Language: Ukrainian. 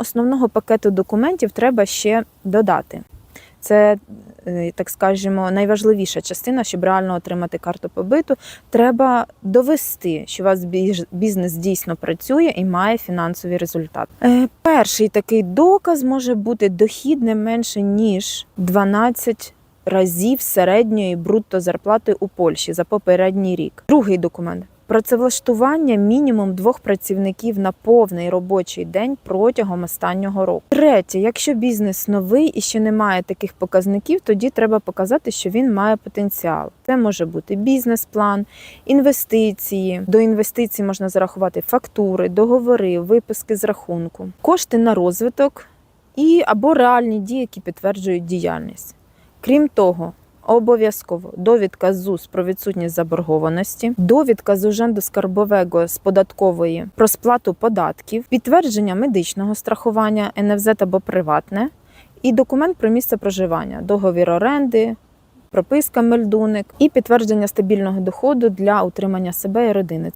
основного пакету документів треба ще додати. Це, е, так скажемо, найважливіша частина, щоб реально отримати карту побиту. Треба довести, що у вас бізнес дійсно працює і має фінансовий результат. Е, Перший такий доказ може бути дохід не менше ніж 12 разів середньої брутто зарплати у Польщі за попередній рік. Другий документ. Працевлаштування мінімум двох працівників на повний робочий день протягом останнього року. Третє, якщо бізнес новий і ще немає таких показників, тоді треба показати, що він має потенціал. Це може бути бізнес-план, інвестиції. До інвестицій можна зарахувати фактури, договори, виписки з рахунку, кошти на розвиток і або реальні дії, які підтверджують діяльність. Крім того, Обов'язково довідка ЗУС про відсутність заборгованості, довідка з уженду скарбового з податкової про сплату податків, підтвердження медичного страхування НФЗ або приватне, і документ про місце проживання, договір оренди, прописка мельдуник і підтвердження стабільного доходу для утримання себе і родини.